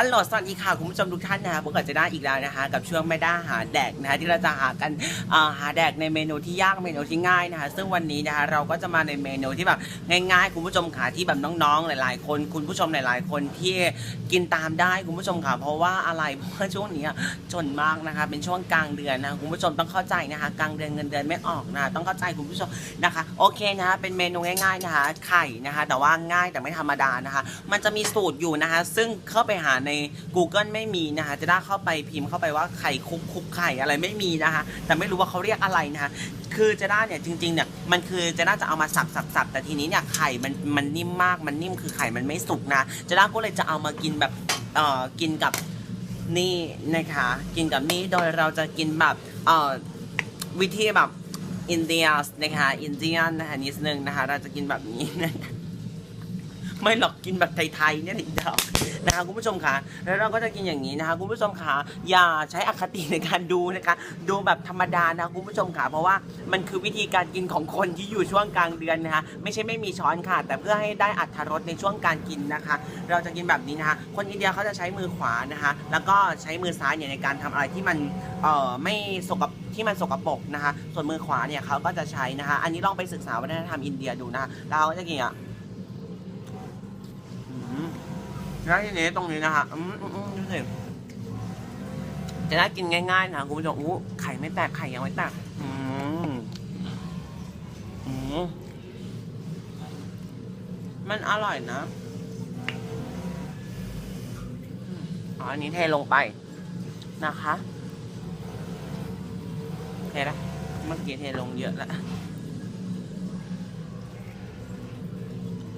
ฮัลโหลสวัสดีค่ะคุณผู้ชมทุกท่านนะคะผมก็จะได้อีกแล้วนะคะ กับช่วงแม่ด้าหาแดกนะคะที่เราจะหากันาหาแดกในเมนูที่ยากเมนูที่ง่ายนะคะ ซึ่งวันนี้นะคะเราก็จะมาในเมนูที่แบบง่ายๆ คุณผู้ชมค่ะที่แบบน้องๆ หลาย ๆ คน คุณผู้ชมหลายๆ คนที่กินตามได้คุณผู้ชมค่ะเพราะว่าอะไรเพราะว่าช่วงนี้จนมากนะคะ เป็นช่วงกลางเดือนนะคุณผู้ชมต้องเข้าใจนะคะกลางเดือนเงินเดือนไม่ออกนะต้องเข้าใจคุณผู้ชมนะคะโอเคนะคะเป็นเมนูง่าย ๆนะคะ ไข่นะคะ แต่ว่าง่ายแต่ไม่ธรรมดานะคะ มันจะมีสูตรอยู่นะคะ ซึ่งเข้าไปหาในใน Google ไม่มีนะคะจะได้เข้าไปพิมพ์เข้าไปว่าไข่คุกคุกไข่อะไรไม่มีนะคะ แต่ไม่รู้ว่าเขาเรียกอะไรนะคะคือจะได้เนี่ยจริงๆเนี่ยมันคือจะน่าจะเอามาสับสับสับแต่ทีนี้เนี่ยไข่มันมันนิ่มมากมันนิ่มคือไข่มันไม่สุกนะจะได้ก็เลยจะเอามากินแบบเอ่อกินกับนี่นะคะกินกับนี่โดยเราจะกินแบบเอ่อวิธีแบบอินเดียนะคะอินเดียนนะคะนิดนึงนะคะเราจะกินแบบนี้นะไม่หรอกกินแบบไทยๆเนี่ยแหละเดา นะคะคุณผู้ชมคะแล้วเราก็จะกินอย่างนี้นะคะคุณผู้ชมคะอย่าใช้อคติในการดูนะคะ ดูแบบธรรมดานะคุณผู้ชมค่ะเพราะว่ามันคือวิธีการกินของคนที่อยู่ช่วงกลางเดือนนะคะไม่ใช่ไม่มีช้อนค่ะ แต่เพื่อให้ได้อัตรสในช่วงการกินนะคะ เราจะกินแบบนี้นะคะ คนอินเดียเขาจะใช้มือขวานะคะ แล้วก็ใช้มือซ้ายเนี่ยในการทำอะไรที่มันเอ่อไม่สกปรกที่มันสกปรกนะคะ ส่วนมือขวาเนี่ยเขาก็จะใช้นะคะ อันนี้ลองไปศึกษาวัฒนธรรมอินเดียดูนะคะเราจะกินอะ อืม แล้วทีนี้ตรงนี้นะคะอืมอืมอืมดูสิจะได้กินง่ายๆนะคุณผู้ชมอู้ไข่ไม่แตกไข่ยังไม่แตกอืมอืมมันอร่อยนะอ๋ออันนี้เทลงไปนะคะเทละเมื่อกี้เทลงเยอะแล้ว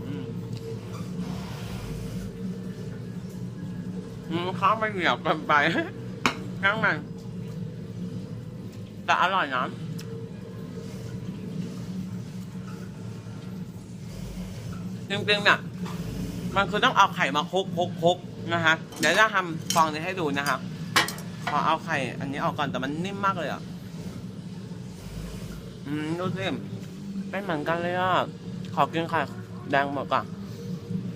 อืม อืม ข้าวไม่เหนียวเกินไปนั่งมันแต่อร่อยนะจริงๆเนี่ยมันคือต้องเอาไข่มาคลุกคลุกคลุกนะคะเดี๋ยวจะทำฟองนี้ให้ดูนะคะขอเอาไข่ อันนี้ออกก่อนแต่มันนิ่มมากเลยอะ อืมดูสิเป็นเหมือนกันเลยอะ ขอกินไข่แดงหมดก่อน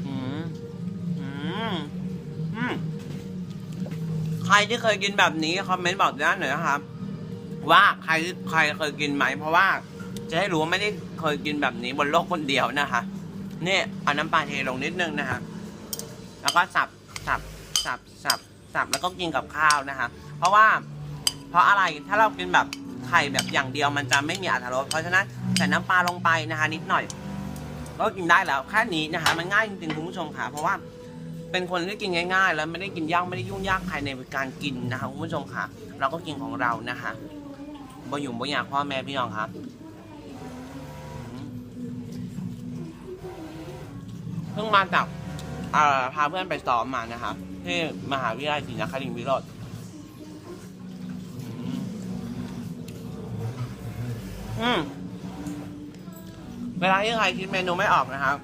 อืม อืม ใครที่เคยกินแบบนี้คอมเมนต์บอกด้านหน่อยนะครับ ว่าใครใครเคยกินไหมเพราะว่า จะให้รู้ว่าไม่ได้เคยกินแบบนี้บนโลกคนเดียวนะคะนี่เอาน้ำปลาเทลงนิดนึงนะคะแล้วก็สับสับสับสับสับแล้วก็กินกับข้าวนะคะเพราะว่า เพราะอะไรถ้าเรากินแบบไข่แบบอย่างเดียวมันจะไม่มีอรรถรสเพราะฉะนั้นใส่น้ำปลาลงไปนะคะ นิดหน่อย ก็กินได้แล้วแค่นี้นะคะ มันง่ายจริงๆคุณผู้ชมค่ะ เพราะว่า เป็นคนที่กินง่ายๆ แล้วไม่ได้กินยากไม่ได้ยุ่งยากใครในการกินนะคะคุณผู้ชมค่ะ เราก็กินของเรานะคะบ่หยุ่มบ่อยากพ่อแม่พี่น้องครับเพิ่งมาจากเออพาเพื่อนไปซ้อมมานะคะที่มหาวิทยาลัยศรีนครินทร์วิโรธอืมอืมเวลาที่ใครคิดเมนูไม่ออกนะครับ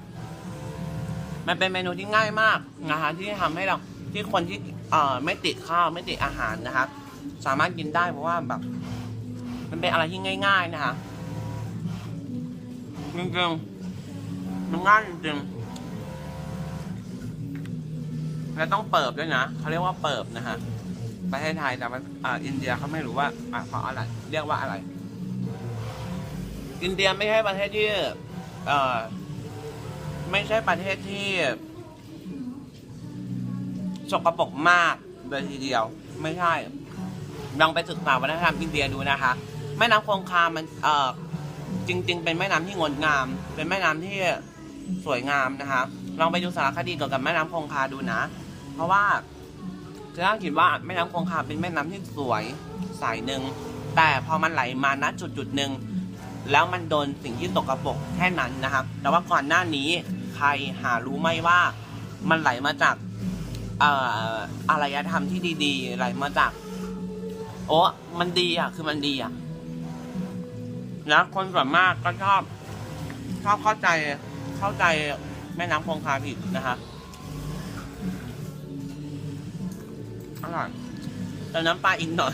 มันเป็นเมนูที่ง่ายมากนะคะที่ทำให้เราที่คนที่เอ่อไม่ติดข้าวไม่ติดอาหารนะคะ สามารถกินได้เพราะว่าแบบ มันเป็นอะไรที่ง่าย ๆนะคะจริงๆมันง่ายจริงๆแล้วต้องเปิบด้วยนะเขาเรียกว่าเปิบนะฮะประเทศไทยแต่ว่าอ่าอินเดียเขาไม่รู้ว่าอ่าเพราอะไร เรียกว่าอะไร อินเดียไม่ใช่ประเทศที่เอ่อ ไม่ใช่ประเทศที่สกปรกมากเลยทีเดียว ไม่ใช่ ลองไปศึกษาวัฒนธรรมอินเดียดูนะคะ แม่น้ำคงคามันเออจริง ๆ เป็นแม่น้ำที่งดงาม เป็นแม่น้ำที่สวยงามนะคะลองไปดูสารคดีเกี่ยวกับแม่น้ำคงคาดูนะ เพราะว่าจะน่าคิดว่าแม่น้ำคงคาเป็นแม่น้ำที่สวยสายหนึ่งแต่พอมันไหลมาณจุดจุดหนึ่งแล้วมันโดนสิ่งที่สกประปกแค่นั้นนะครับ แต่ว่าก่อนหน้านี้ ใครหารู้ไหมว่ามันไหลมาจากอารยธรรมที่ดีๆ ไหลมาจาก โอ้มันดีอะ คือมันดีอะแล้วคนส่วนมากก็ชอบ ชอบเข้าใจเข้าใจแม่น้ำคงคาผิดนะคะอร่อยแต่น้ำปลาอีกหน่อย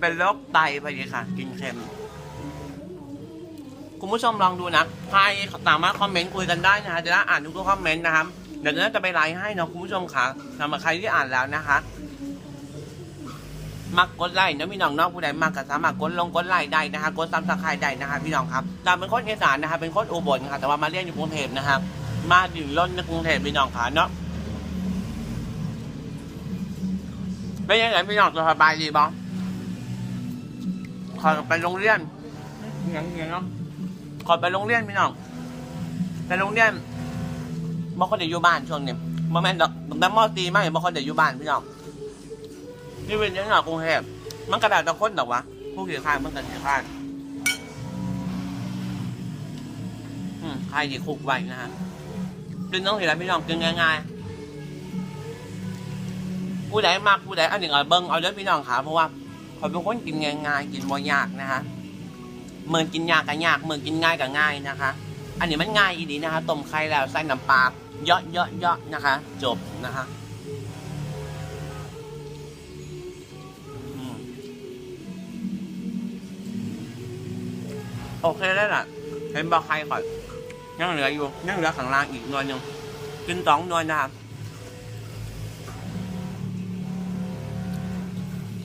เป็นโรคไตไปเลยค่ะ กินเค็ม คุณผู้ชมลองดูนะใครสามารถคอมเมนต์คุยกันได้นะฮะจะได้อ่านทุกๆคอมเมนต์นะครับเดี๋ยวจะไปไลฟ์ให้เนาะคุณผู้ชมค่ะสำหรับใครที่อ่านแล้วนะคะมักกดไลค์นะพี่น้องเนอกผู้ใดมากก็สามารถกดลงกดไลค์ได้นะคะกดซับสไครต์ได้นะคะพี่น้องครับตามเป็นคนอีสานนะคะเป็นคนอุบลค่ะแต่ว่ามาเรียนอยู่กรุงเทพนะครับ มาดินล้นในกรุงเทพพี่น้องค่ะเนาะเป็นยังไงพี่น้องสบายดีบ้างขอไปโรงเรียนยังยังเนาะ อไปโรงเรียนพี่น้องไปโรงเรียนบ่คนเดียวอยู่บ้านช่วงนี้บ่แม่นดอกแต่มอตีมากบ่คนเดียวอยู่บ้านพี่น้องนี่เป็นยังหนอกรุงเทพมันกระดาษตะค้นดอกวะผู้ขี่ข้านมันกันขี่ข้านอืมใครดีคุกไว้นะฮะกินต้องเห็นแล้วพี่น้องกินง่ายๆผู้ใดมากผู้ใดอันหนึ่งเอาเบิ้งเอาเด้อพี่น้องค่ะเพราะว่าเขาเป็นคนกินง่ายๆกินบ่ยากนะฮะ เมือนกินยากกับยากเมือนกินง่ายกับง่ายนะคะ อันนี้มันง่ายอีดีนะคะต้มไข่แล้วใส่น้ำปลาเยอะเยอะเยอะนะคะ จบนะคะอโอเคได้ละเห็นบอกใครก่อนยังเหลืออยู่ยังเหลือข้างล่างอีกหน่วยหนึ่งกินสองหน่วยนะครับ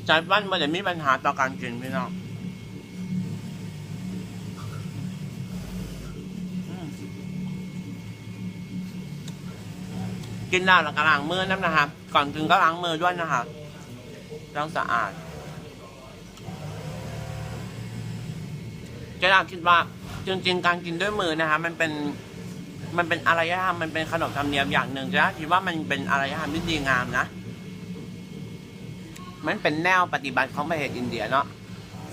ใจบ้านมันจะมีปัญหาต่อการกินพี่น้อง กินแล้วแล้วก็ล้างมือน้ำนะครับก่อนกินก็ล้างมือด้วยนะครับต้องสะอาดเจ๊ดาคิดว่าจริงๆการกินด้วยมือนะคะ มันเป็นมันเป็นอารยธรรมมันเป็นขนบธรรมเนียมอย่างหนึ่งเจ๊ดาคิดว่ามันเป็นอารยธรรมที่ดีงามนะมันเป็นแนวปฏิบัติของประเทศอินเดียเนาะ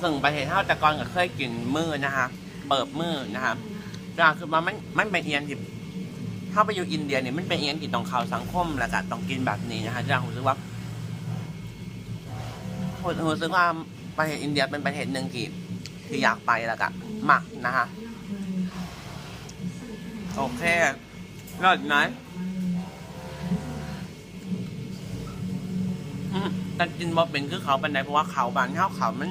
ซึ่งประเทศเท่าต่ก่อนก็เคยกินมือนะคะ เปิดมือนะคะเจ๊ดาคือว่ามันมันเป็นเอียนที่ ถ้าไปอยู่อินเดียเนี่ยมันเป็นเอียนที่ต้องเข้าสังคมแล้วก็ต้องกินแบบนี้นะคะเจ๊ดารู้สึกว่ารู้สึกว่าประเทศอินเดียเป็นประเทศหนึ่งที่ที่อยากไปแล้วก็หมักนะฮะโอเคเลิศไหมอืมแต่กินบ่เป็นคือเขาเป็นไดเพราะว่าเขาบานเท่าเขามัน